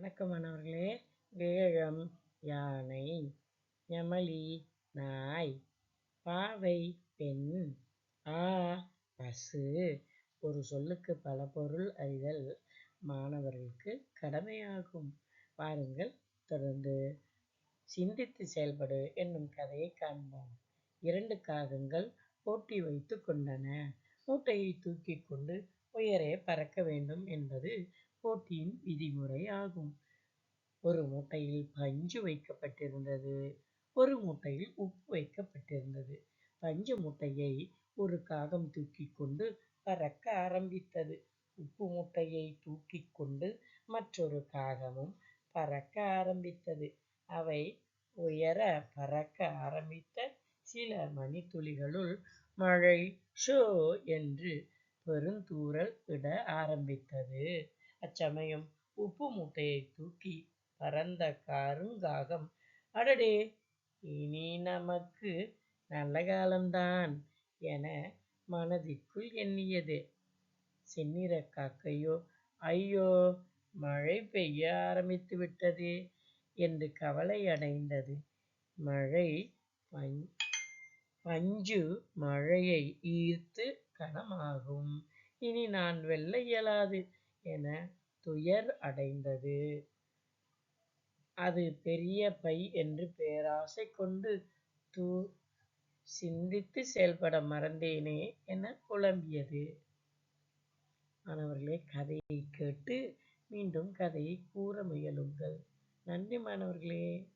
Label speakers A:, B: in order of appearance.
A: வணக்கம் மாணவர்களே வேழம் யானை எமலி நாய் பாவை பெண் ஆ பசு. ஒரு சொல்லுக்கு பல பொருள் அறிதல் மாணவர்களுக்கு கடமையாகும். பாருங்கள் தொடர்ந்து சிந்தித்து செயல்படு என்னும் கதையை காண்போம். இரண்டு காகங்கள் போட்டி வைத்து கொண்டன. மூட்டையை தூக்கி கொண்டு உயரே பறக்க வேண்டும் என்பது போட்டியின் விதிமுறை ஆகும். ஒரு மூட்டையில் பஞ்சு வைக்கப்பட்டிருந்தது. ஒரு மூட்டையில் உப்பு வைக்கப்பட்டிருந்தது. பஞ்சு மூட்டையை ஒரு காகம் தூக்கி கொண்டு பறக்க ஆரம்பித்தது. உப்பு மூட்டையை தூக்கி கொண்டு மற்றொரு காகமும் பறக்க ஆரம்பித்தது. அவை உயர பறக்க ஆரம்பித்த சில மணித்துளிகளுள் மழை ஷோ என்று பெருந்தூறல் விட ஆரம்பித்தது. அச்சமயம் உப்பு மூட்டையை தூக்கி பறந்த கருங்காகம். அடடே இனி நமக்கு நல்ல காலம்தான் என மனதிற்குள் எண்ணியது. செந்நிற காக்கையோ ஐயோ மழை பெய்ய ஆரம்பித்து விட்டதே என்று கவலை அடைந்தது. மழை பஞ்சு மழையை ஈர்த்து கனமாகும். இனி நான் வெல்ல இயலாது. என துயர் அடைந்தது. அது பெரிய பை என்று பேராசை கொண்டு தூ சிந்தித்து செயல்பட மறந்தேனே என புலம்பியது. மாணவர்களே கதையை கேட்டு மீண்டும் கதையை கூற முயலுங்கள். நன்றி மாணவர்களே.